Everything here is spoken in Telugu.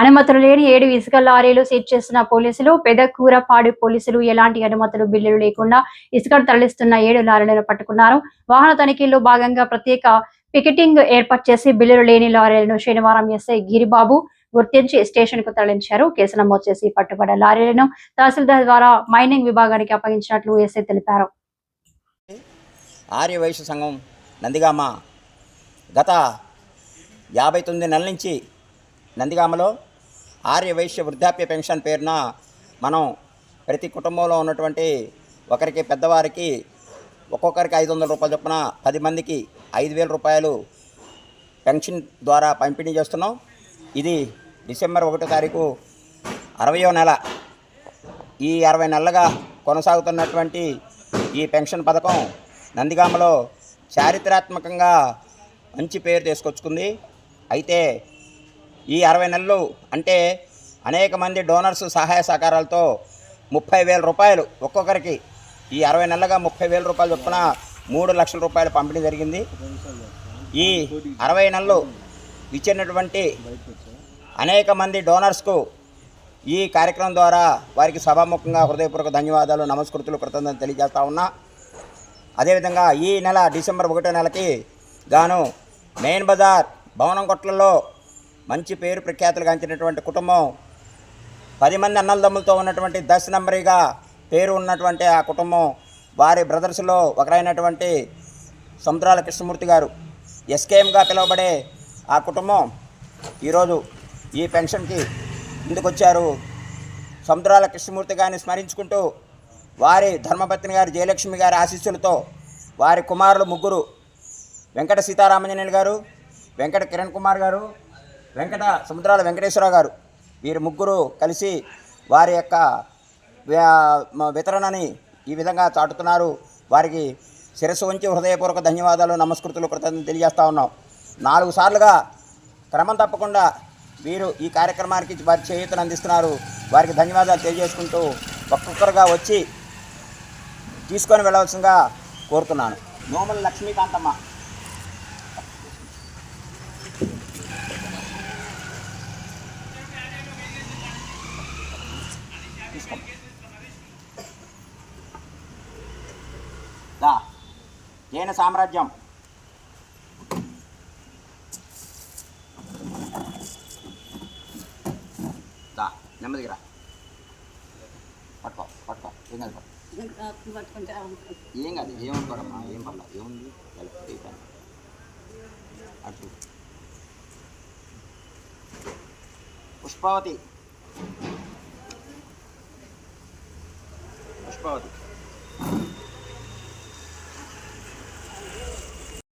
అనుమతులు లేని ఏడు ఇసుక లారీలు సీజ్ చేసిన పోలీసులు పెదకూరపాడు పోలీసులు ఎలాంటి అనుమతులు బిల్లులు లేకుండా ఇసుకను తరలిస్తున్న ఏడు లారీలను పట్టుకున్నారు. వాహన తనిఖీల్లో భాగంగా ప్రత్యేక పికెటింగ్ ఏర్పాటు చేసి బిల్లులు లేని లారీలను శనివారం ఎస్ఐ గిరిబాబు గుర్తించి స్టేషన్కు తరలించారు. కేసు నమోదు చేసి పట్టుబడ్డ లారీలను తహసీల్దార్ ద్వారా మైనింగ్ విభాగానికి అప్పగించినట్లు ఎస్ఐ తెలిపారు. ఆర్యవైశ్య సంఘం నందిగామ గత యాభై తొమ్మిది నెలల నుంచి నందిగామలో ఆర్య వైశ్య వృద్ధాప్య పెన్షన్ పేరున మనం ప్రతి కుటుంబంలో ఉన్నటువంటి ఒకరికి పెద్దవారికి ఒక్కొక్కరికి ఐదు వందల రూపాయల చొప్పున పది మందికి ఐదు వేల రూపాయలు పెన్షన్ ద్వారా పంపిణీ చేస్తున్నాం. ఇది డిసెంబర్ ఒకటో తారీఖు అరవయో నెల. ఈ అరవై నెలలుగా కొనసాగుతున్నటువంటి ఈ పెన్షన్ పథకం నందిగామలో చారిత్రాత్మకంగా మంచి పేరు తీసుకొచ్చుకుంది. అయితే ఈ అరవై నెలలు అంటే అనేక మంది డోనర్స్ సహాయ సహకారాలతో ముప్పై వేల రూపాయలు ఒక్కొక్కరికి ఈ అరవై నెలలుగా ముప్పై వేల రూపాయలు చొప్పున మూడు లక్షల రూపాయలు పంపిణీ జరిగింది. ఈ అరవై నెలలు ఇచ్చినటువంటి అనేక మంది డోనర్స్కు ఈ కార్యక్రమం ద్వారా వారికి సభాముఖంగా హృదయపూర్వక ధన్యవాదాలు నమస్కృతులు కృతజ్ఞతలు తెలియజేస్తా ఉన్నా. అదేవిధంగా ఈ నెల డిసెంబర్ ఒకటో నెలకి గాను మెయిన్ బజార్ భవనం కొట్లలో మంచి పేరు ప్రఖ్యాతులు గాంచినటువంటి కుటుంబం. పది మంది అన్నలదమ్ములతో ఉన్నటువంటి దశ నంబరీగా పేరు ఉన్నటువంటి ఆ కుటుంబం. వారి బ్రదర్స్లో ఒకరైనటువంటి సముద్రాల కృష్ణమూర్తి గారు ఎస్కేఎంగా పిలువబడే ఆ కుటుంబం. ఈరోజు ఈ పెన్షన్కి ముందుకొచ్చారు. సముద్రాల కృష్ణమూర్తి గారిని స్మరించుకుంటూ వారి ధర్మపత్ని గారు జయలక్ష్మి గారి ఆశీస్సులతో వారి కుమారులు ముగ్గురు వెంకట సీతారామంజనేయులు గారు వెంకట కిరణ్ కుమార్ గారు వెంకట సముద్రాల వెంకటేశ్వరరావు గారు వీరు ముగ్గురు కలిసి వారి యొక్క వితరణని ఈ విధంగా చాటుతున్నారు. వారికి శిరస్సు వంచి హృదయపూర్వక ధన్యవాదాలు నమస్కృతులు కృతజ్ఞతలు తెలియజేస్తూ ఉన్నాం. నాలుగు సార్లుగా క్రమం తప్పకుండా వీరు ఈ కార్యక్రమానికి వారి చేయూతను అందిస్తున్నారు. వారికి ధన్యవాదాలు తెలియజేసుకుంటూ ఒక్కొక్కరుగా వచ్చి తీసుకొని వెళ్ళవలసిందిగా కోరుతున్నాను. నోముల లక్ష్మీకాంతమ్మ. తీసుకో. దా. జైన సామ్రాజ్యం? దా నెమ్మదిగా రా. పట్టుకో పట్టుకో ఏం కాదు ఏం కాదు ఏమనుకోడమ్మా ఏం పర్లా ఏముంది? అటు. పుష్పావతి. పుష్పావతి